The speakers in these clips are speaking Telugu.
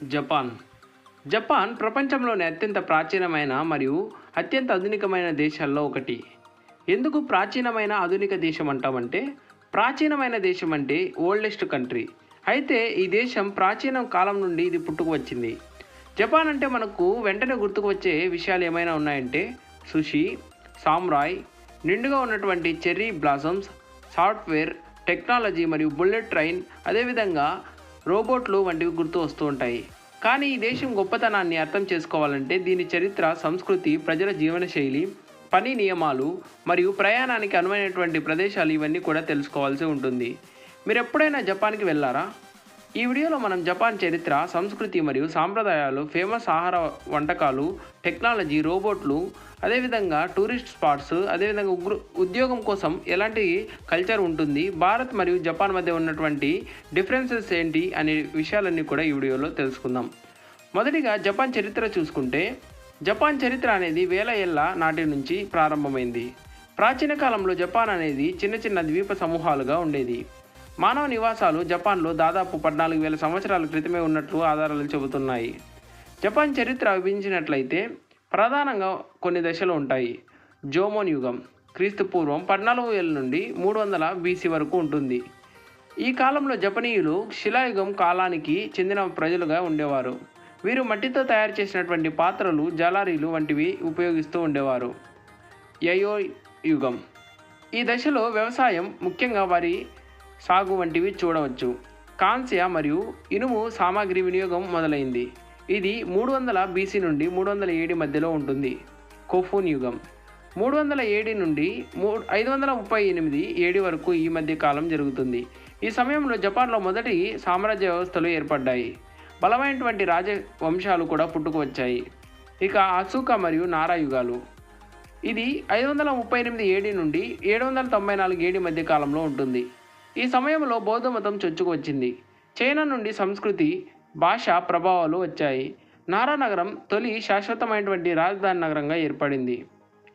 జపాన్. జపాన్ ప్రపంచంలోని అత్యంత ప్రాచీనమైన మరియు అత్యంత ఆధునికమైన దేశాల్లో ఒకటి. ఎందుకు ప్రాచీనమైన ఆధునిక దేశం అంటామంటే ప్రాచీనమైన దేశం అంటే ఓల్డెస్ట్ కంట్రీ. అయితే ఈ దేశం ప్రాచీన కాలం నుండి ఇది పుట్టుకు వచ్చింది. జపాన్ అంటే మనకు వెంటనే గుర్తుకు వచ్చే విషయాలు ఏమైనా ఉన్నాయంటే సుషి సామ్రాయ్ నిండుగా ఉన్నటువంటి చెర్రీ బ్లాసమ్స్ సాఫ్ట్వేర్ టెక్నాలజీ మరియు బుల్లెట్ ట్రైన్ అదేవిధంగా రోబోట్లు వంటివి గుర్తు వస్తూ ఉంటాయి. కానీ ఈ దేశం గొప్పతనాన్ని అర్థం చేసుకోవాలంటే దీని చరిత్ర సంస్కృతి ప్రజల జీవనశైలి పని నియమాలు మరియు ప్రయాణానికి అనువైనటువంటి ప్రదేశాలు ఇవన్నీ కూడా తెలుసుకోవాల్సి ఉంటుంది. మీరు ఎప్పుడైనా జపాన్కి వెళ్ళారా? ఈ వీడియోలో మనం జపాన్ చరిత్ర సంస్కృతి మరియు సాంప్రదాయాలు ఫేమస్ ఆహార వంటకాలు టెక్నాలజీ రోబోట్లు అదేవిధంగా టూరిస్ట్ స్పాట్స్ అదేవిధంగా ఉగ్ర ఉద్యోగం కోసం ఎలాంటి కల్చర్ ఉంటుంది భారత్ మరియు జపాన్ మధ్య ఉన్నటువంటి డిఫరెన్సెస్ ఏంటి అనే విషయాలన్నీ కూడా ఈ వీడియోలో తెలుసుకుందాం. మొదటిగా జపాన్ చరిత్ర చూసుకుంటే జపాన్ చరిత్ర అనేది వేల ఏళ్ళ నాటి నుంచి ప్రారంభమైంది. ప్రాచీన కాలంలో జపాన్ అనేది చిన్న చిన్న ద్వీప సమూహాలుగా ఉండేది. మానవ నివాసాలు జపాన్లో దాదాపు పద్నాలుగు వేల సంవత్సరాల క్రితమే ఉన్నట్లు ఆధారాలు చెబుతున్నాయి. జపాన్ చరిత్ర విభజించినట్లయితే ప్రధానంగా కొన్ని దశలు ఉంటాయి. జోమోన్ యుగం క్రీస్తు పూర్వం పద్నాలుగు వేల నుండి మూడు వందల బీసీ వరకు ఉంటుంది. ఈ కాలంలో జపనీయులు శిలాయుగం కాలానికి చెందిన ప్రజలుగా ఉండేవారు. వీరు మట్టితో తయారు చేసినటువంటి పాత్రలు జాలారీలు వంటివి ఉపయోగిస్తూ ఉండేవారు. యయో యుగం ఈ దశలో వ్యవసాయం ముఖ్యంగా వారి సాగు వంటివి చూడవచ్చు. కాంస్య మరియు ఇనుము సామాగ్రి వినియోగం మొదలైంది. ఇది మూడు వందల బీసీ నుండి మూడు వందల ఏడు మధ్యలో ఉంటుంది. కోఫూన్ యుగం. మూడు వందల ఏడు నుండి మూ ఐదు వందల ముప్పై ఎనిమిది ఏడు వరకు ఈ మధ్య కాలం జరుగుతుంది. ఈ సమయంలో జపాన్లో మొదటి సామ్రాజ్య వ్యవస్థలు ఏర్పడ్డాయి. బలమైనటువంటి రాజ వంశాలు కూడా పుట్టుకు వచ్చాయి. ఇక అశోక మరియు నారా యుగాలు. ఇది ఐదు వందల ముప్పై ఎనిమిది ఏడి నుండి ఏడు వందల తొంభై నాలుగు ఏడి మధ్య కాలంలో ఉంటుంది. ఈ సమయంలో బౌద్ధ మతం చొచ్చుకు వచ్చింది. చైనా నుండి సంస్కృతి భాష ప్రభావాలు వచ్చాయి. నారా నగరం తొలి శాశ్వతమైనటువంటి రాజధాని నగరంగా ఏర్పడింది.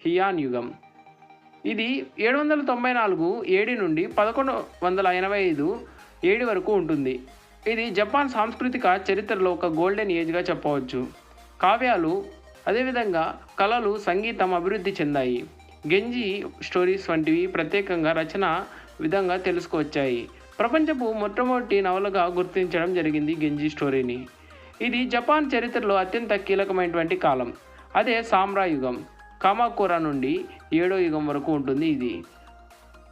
హియాన్ యుగం. ఇది ఏడు వందల తొంభై నాలుగు ఏడి నుండి పదకొండు వందల ఎనభై ఐదు ఏడి వరకు ఉంటుంది. ఇది జపాన్ సాంస్కృతిక చరిత్రలో ఒక గోల్డెన్ ఏజ్గా చెప్పవచ్చు. కావ్యాలు అదేవిధంగా కళలు సంగీతం అభివృద్ధి చెందాయి. గెంజి స్టోరీస్ వంటివి ప్రత్యేకంగా రచన విధంగా తెలుసుకొచ్చాయి. ప్రపంచపు మొట్టమొదటి నవలగా గుర్తించడం జరిగింది గెంజి స్టోరీని. ఇది జపాన్ చరిత్రలో అత్యంత కీలకమైనటువంటి కాలం. అదే సామ్రాయుగం కామాకూర నుండి ఏడో యుగం వరకు ఉంటుంది ఇది.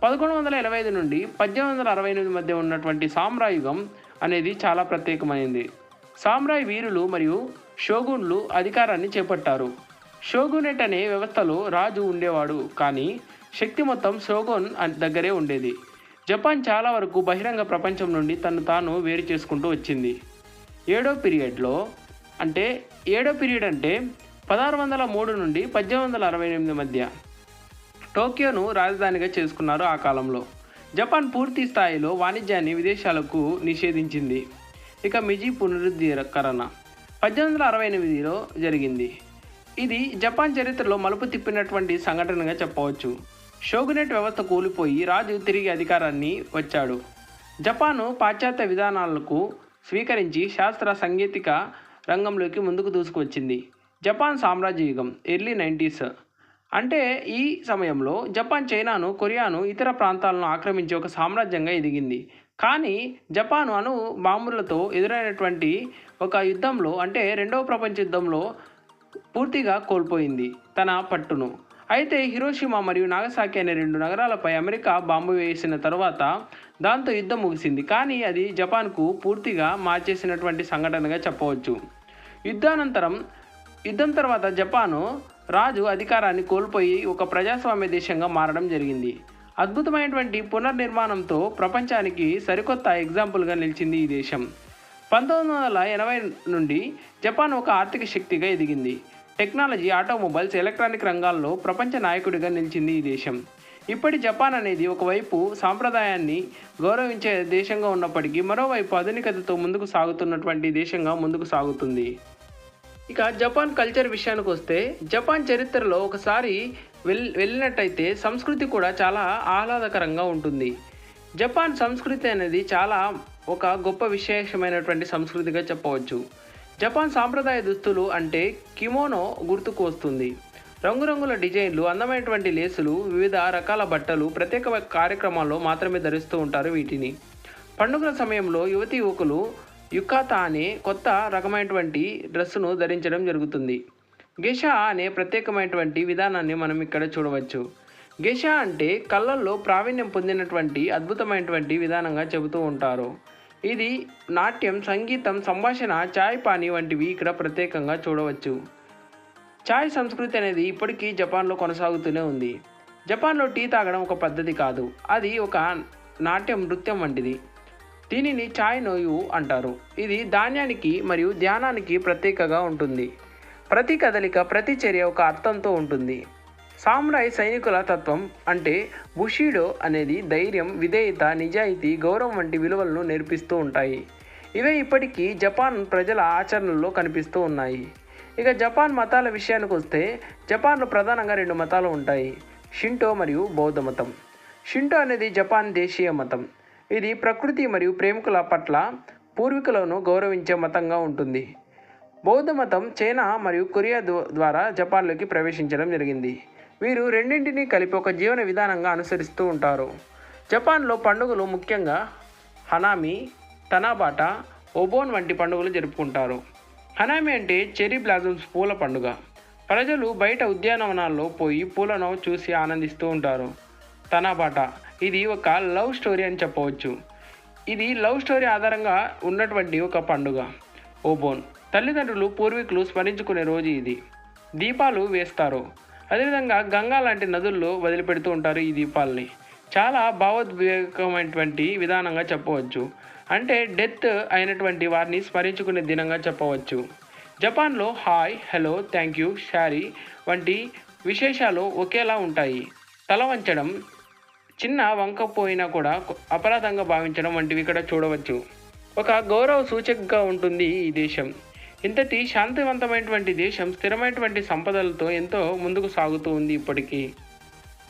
పదకొండు వందల ఎనభై ఐదు నుండి పద్దెనిమిది వందల అరవై ఎనిమిది మధ్య ఉన్నటువంటి సామ్రాయుగం అనేది చాలా ప్రత్యేకమైనది. సామ్రాయ్ వీరులు మరియు షోగున్లు అధికారాన్ని చేపట్టారు. షోగునెట్ అనే వ్యవస్థలో రాజు ఉండేవాడు. కానీ శక్తి మొత్తం షోగోన్ దగ్గరే ఉండేది. జపాన్ చాలా వరకు బహిరంగ ప్రపంచం నుండి తను తాను వేరు చేసుకుంటూ వచ్చింది. ఏడో పీరియడ్లో అంటే ఏడో పీరియడ్ అంటే పదహారు వందల మూడు నుండి పద్దెనిమిది వందల అరవై ఎనిమిది మధ్య టోక్యోను రాజధానిగా చేసుకున్నారు ఆ కాలంలో. జపాన్ పూర్తి స్థాయిలో వాణిజ్యాన్ని విదేశాలకు నిషేధించింది. ఇక మిజీ పునరుద్ధీకరణ పద్దెనిమిది వందల అరవై ఎనిమిదిలో జరిగింది. ఇది జపాన్ చరిత్రలో మలుపు తిప్పినటువంటి సంఘటనగా చెప్పవచ్చు. షోగునెట్ వ్యవస్థ కూలిపోయి రాజు తిరిగి అధికారాన్ని వచ్చాడు. జపాను పాశ్చాత్య విధానాలకు స్వీకరించి శాస్త్ర సాంకేతిక రంగంలోకి ముందుకు దూసుకువచ్చింది. జపాన్ సామ్రాజ్య యుగం ఎర్లీ నైంటీస్. అంటే ఈ సమయంలో జపాన్ చైనాను కొరియాను ఇతర ప్రాంతాలను ఆక్రమించి ఒక సామ్రాజ్యంగా ఎదిగింది. కానీ జపాను అణు బాంబులతో ఎదురైనటువంటి ఒక యుద్ధంలో అంటే రెండవ ప్రపంచ యుద్ధంలో పూర్తిగా కోల్పోయింది తన పట్టును. అయితే హిరోషిమా మరియు నాగసాకి అనే రెండు నగరాలపై అమెరికా బాంబు వేసిన తర్వాత దాంతో యుద్ధం ముగిసింది. కానీ అది జపాన్కు పూర్తిగా మార్చేసినటువంటి సంఘటనగా చెప్పవచ్చు. యుద్ధానంతరం యుద్ధం తర్వాత జపాను రాజు అధికారాన్ని కోల్పోయి ఒక ప్రజాస్వామ్య దేశంగా మారడం జరిగింది. అద్భుతమైనటువంటి పునర్నిర్మాణంతో ప్రపంచానికి సరికొత్త ఎగ్జాంపుల్గా నిలిచింది ఈ దేశం. పంతొమ్మిది వందల ఎనభై నుండి జపాన్ ఒక ఆర్థిక శక్తిగా ఎదిగింది. టెక్నాలజీ ఆటోమొబైల్స్ ఎలక్ట్రానిక్ రంగాల్లో ప్రపంచ నాయకుడిగా నిలిచింది ఈ దేశం. ఇప్పటి జపాన్ అనేది ఒకవైపు సాంప్రదాయాన్ని గౌరవించే దేశంగా ఉన్నప్పటికీ మరోవైపు ఆధునికతతో ముందుకు సాగుతున్నటువంటి దేశంగా ముందుకు సాగుతుంది. ఇక జపాన్ కల్చర్ విషయానికి వస్తే జపాన్ చరిత్రలో ఒకసారి వెల్ వెళ్ళినట్టయితే సంస్కృతి కూడా చాలా ఆహ్లాదకరంగా ఉంటుంది. జపాన్ సంస్కృతి అనేది చాలా ఒక గొప్ప విశేషమైనటువంటి సంస్కృతిగా చెప్పవచ్చు. జపాన్ సాంప్రదాయ దుస్తులు అంటే కిమోనో గుర్తుకు వస్తుంది. రంగురంగుల డిజైన్లు అందమైనటువంటి లేసులు వివిధ రకాల బట్టలు ప్రత్యేక కార్యక్రమాల్లో మాత్రమే ధరిస్తూ ఉంటారు వీటిని. పండుగల సమయంలో యువతి యువకులు యుకాత అనే కొత్త రకమైనటువంటి డ్రెస్సును ధరించడం జరుగుతుంది. గెషా అనే ప్రత్యేకమైనటువంటి విధానాన్ని మనం ఇక్కడ చూడవచ్చు. గెషా అంటే కళ్ళల్లో ప్రావీణ్యం పొందినటువంటి అద్భుతమైనటువంటి విధానంగా చెబుతూ ఉంటారు. ఇది నాట్యం సంగీతం సంభాషణ చాయ్ పానీ వంటివి ఇక్కడ ప్రత్యేకంగా చూడవచ్చు. చాయ్ సంస్కృతి అనేది ఇప్పటికీ జపాన్లో కొనసాగుతూనే ఉంది. జపాన్లో టీ తాగడం ఒక పద్ధతి కాదు. అది ఒక నాట్యం నృత్యం వంటిది. దీనిని చాయ్ నోయు అంటారు. ఇది ధాన్యానికి మరియు ధ్యానానికి ప్రత్యేకగా ఉంటుంది. ప్రతి కదలిక ప్రతి చర్య ఒక అర్థంతో ఉంటుంది. సామ్రాయ్ సైనికుల తత్వం అంటే బుషీడో అనేది ధైర్యం విధేయత నిజాయితీ గౌరవం వంటి విలువలను నేర్పిస్తూ ఉంటాయి. ఇవే ఇప్పటికీ జపాన్ ప్రజల ఆచరణలో కనిపిస్తూ ఉన్నాయి. ఇక జపాన్ మతాల విషయానికి వస్తే జపాన్లో ప్రధానంగా రెండు మతాలు ఉంటాయి షింటో మరియు బౌద్ధ మతం. షింటో అనేది జపాన్ దేశీయ మతం. ఇది ప్రకృతి మరియు ప్రేమికుల పట్ల పూర్వీకులను గౌరవించే మతంగా ఉంటుంది. బౌద్ధ మతం చైనా మరియు కొరియా ద్వారా జపాన్లోకి ప్రవేశించడం జరిగింది. వీరు రెండింటినీ కలిపి ఒక జీవన విధానంగా అనుసరిస్తూ ఉంటారు. జపాన్లో పండుగలు ముఖ్యంగా హనామి తనాబాటా ఒబోన్ వంటి పండుగలు జరుపుకుంటారు. హనామి అంటే చెరీ బ్లాజమ్స్ పూల పండుగ. ప్రజలు బయట ఉద్యానవనాల్లో పోయి పూలను చూసి ఆనందిస్తూ ఉంటారు. తనాబాట ఇది ఒక లవ్ స్టోరీ అని చెప్పవచ్చు. ఇది లవ్ స్టోరీ ఆధారంగా ఉన్నటువంటి ఒక పండుగ. ఓబోన్ తల్లిదండ్రులు పూర్వీకులు స్మరించుకునే రోజు ఇది. దీపాలు వేస్తారు. అదేవిధంగా గంగా లాంటి నదుల్లో వదిలిపెడుతూ ఉంటారు ఈ దీపాలని. చాలా భావోద్వేగమైనటువంటి విధానంగా చెప్పవచ్చు. అంటే డెత్ అయినటువంటి వారిని స్మరించుకునే దినంగా చెప్పవచ్చు. జపాన్లో hi hello thank you sorry వంటి విశేషాలు ఒకేలా ఉంటాయి. తల వంచడం చిన్న వంకపోయినా కూడా అపరాధంగా భావించడం వంటివి ఇక్కడ చూడవచ్చు. ఒక గౌరవ సూచకగా ఉంటుంది ఈ దేశం. ఇంతటి శాంతివంతమైనటువంటి దేశం స్థిరమైనటువంటి సంపదలతో ఎంతో ముందుకు సాగుతూ ఉంది ఇప్పటికీ.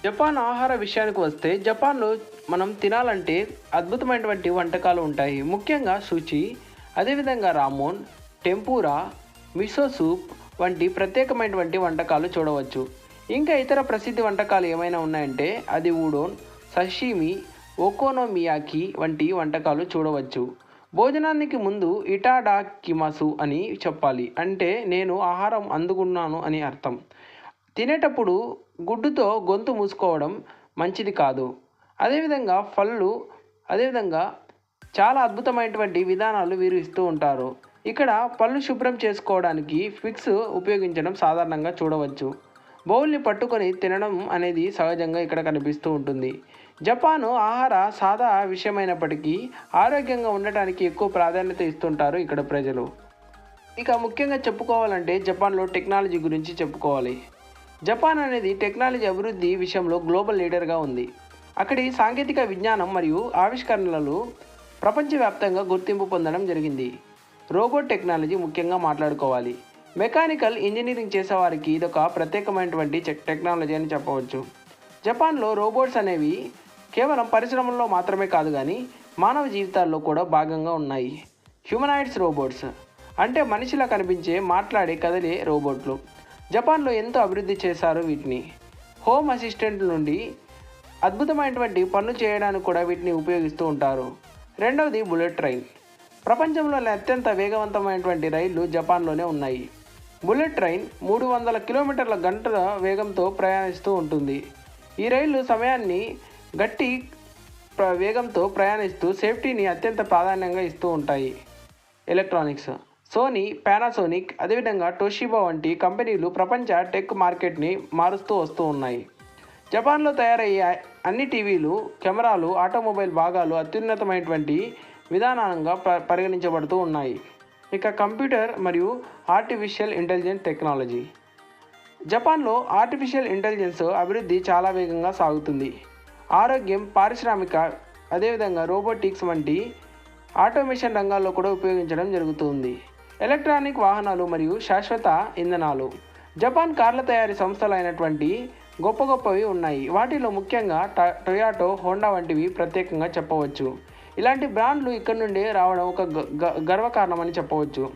జపాన్ ఆహార విషయానికి వస్తే జపాన్లో మనం తినాలంటే అద్భుతమైనటువంటి వంటకాలు ఉంటాయి. ముఖ్యంగా సుచి అదేవిధంగా రామోన్ టెంపూరా మిసో సూప్ వంటి ప్రత్యేకమైనటువంటి వంటకాలు చూడవచ్చు. ఇంకా ఇతర ప్రసిద్ధి వంటకాలు ఏమైనా ఉన్నాయంటే అది ఊడోన్ సషీమి ఓకోనోమియాకి వంటి వంటకాలు చూడవచ్చు. భోజనానికి ముందు ఇటాడా కిమసు అని చెప్పాలి. అంటే నేను ఆహారం అందుకున్నాను అని అర్థం. తినేటప్పుడు గుడ్డుతో గొంతు మూసుకోవడం మంచిది కాదు. అదేవిధంగా పళ్ళు అదేవిధంగా చాలా అద్భుతమైనటువంటి విధానాలు వీరు ఇస్తూ ఉంటారు. ఇక్కడ పళ్ళు శుభ్రం చేసుకోవడానికి ఫిక్స్ ఉపయోగించడం సాధారణంగా చూడవచ్చు. బౌల్ని పట్టుకొని తినడం అనేది సహజంగా ఇక్కడ కనిపిస్తూ ఉంటుంది. జపాను ఆహార సాదా విషయమైనప్పటికీ ఆరోగ్యంగా ఉండటానికి ఎక్కువ ప్రాధాన్యత ఇస్తుంటారు ఇక్కడ ప్రజలు. ఇక ముఖ్యంగా చెప్పుకోవాలంటే జపాన్లో టెక్నాలజీ గురించి చెప్పుకోవాలి. జపాన్ అనేది టెక్నాలజీ అభివృద్ధి విషయంలో గ్లోబల్ లీడర్గా ఉంది. అక్కడి సాంకేతిక విజ్ఞానం మరియు ఆవిష్కరణలు ప్రపంచవ్యాప్తంగా గుర్తింపు పొందడం జరిగింది. రోబోట్ టెక్నాలజీ ముఖ్యంగా మాట్లాడుకోవాలి. మెకానికల్ ఇంజనీరింగ్ చేసేవారికి ఇదొక ప్రత్యేకమైనటువంటి చెక్ టెక్నాలజీ అని చెప్పవచ్చు. జపాన్లో రోబోట్స్ అనేవి కేవలం పరిశ్రమల్లో మాత్రమే కాదు కానీ మానవ జీవితాల్లో కూడా భాగంగా ఉన్నాయి. Humanoids robots. అంటే మనిషిలా కనిపించే మాట్లాడే కదిలే రోబోట్లు. జపాన్లో ఎంతో అభివృద్ధి చేశారు వీటిని. హోమ్ అసిస్టెంట్ నుండి అద్భుతమైనటువంటి పనులు చేయడానికి కూడా వీటిని ఉపయోగిస్తూ ఉంటారు. రెండవది బుల్లెట్ ట్రైన్. ప్రపంచంలోనే అత్యంత వేగవంతమైనటువంటి రైళ్ళు జపాన్లోనే ఉన్నాయి. బుల్లెట్ ట్రైన్ మూడు వందల కిలోమీటర్ల గంటల వేగంతో ప్రయాణిస్తూ ఉంటుంది. ఈ రైళ్ళు సమయాన్ని గట్టి ప్ర- వేగంతో ప్రయాణిస్తూ సేఫ్టీని అత్యంత ప్రాధాన్యంగా ఇస్తూ ఉంటాయి ఎలక్ట్రానిక్స్. సోనీ పానాసోనిక్ అదేవిధంగా టోషిబా వంటి కంపెనీలు ప్రపంచ టెక్ మార్కెట్ని మారుస్తూ వస్తూ ఉన్నాయి. జపాన్లో తయారయ్యే అన్ని టీవీలు కెమెరాలు ఆటోమొబైల్ భాగాలు అత్యున్నతమైనటువంటి విధానంగా ప- పరిగణించబడుతూ ఉన్నాయి. ఇక కంప్యూటర్ మరియు ఆర్టిఫిషియల్ ఇంటెలిజెన్స్ టెక్నాలజీ. జపాన్లో ఆర్టిఫిషియల్ ఇంటెలిజెన్స్ అభివృద్ధి చాలా వేగంగా సాగుతుంది. ఆరోగ్యం పారిశ్రామిక అదేవిధంగా రోబోటిక్స్ వంటి ఆటోమేషన్ రంగాల్లో కూడా ఉపయోగించడం జరుగుతుంది. ఎలక్ట్రానిక్ వాహనాలు మరియు శాశ్వత ఇంధనాలు. జపాన్ కార్ల తయారీ సంస్థలు అయినటువంటి గొప్ప గొప్పవి ఉన్నాయి. వాటిలో ముఖ్యంగా ట- టొయాటో హోండా వంటివి ప్రత్యేకంగా చెప్పవచ్చు. ఇలాంటి బ్రాండ్లు ఇక్కడ నుండి రావడం ఒక గ- గ- గర్వకారణమని చెప్పవచ్చు.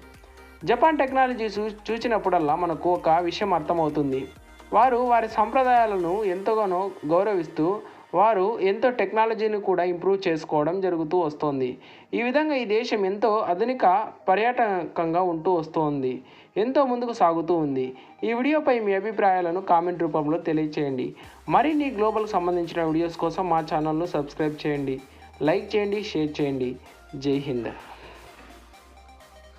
జపాన్ టెక్నాలజీ చూ చూచినప్పుడల్లా మనకు ఒక విషయం అర్థమవుతుంది. వారు వారి సంప్రదాయాలను ఎంతగానో గౌరవిస్తూ వారు ఎంతో టెక్నాలజీని కూడా ఇంప్రూవ్ చేసుకోవడం జరుగుతూ వస్తోంది. ఈ విధంగా ఈ దేశం ఎంతో ఆధునిక పర్యాటకంగా ఉంటూ వస్తోంది. ఎంతో ముందుకు సాగుతూ ఉంది. ఈ వీడియోపై మీ అభిప్రాయాలను కామెంట్ రూపంలో తెలియచేయండి. మరిన్ని గ్లోబల్కి సంబంధించిన వీడియోస్ కోసం మా ఛానల్ను సబ్స్క్రైబ్ చేయండి. లైక్ చేయండి షేర్ చేయండి. జై హింద్.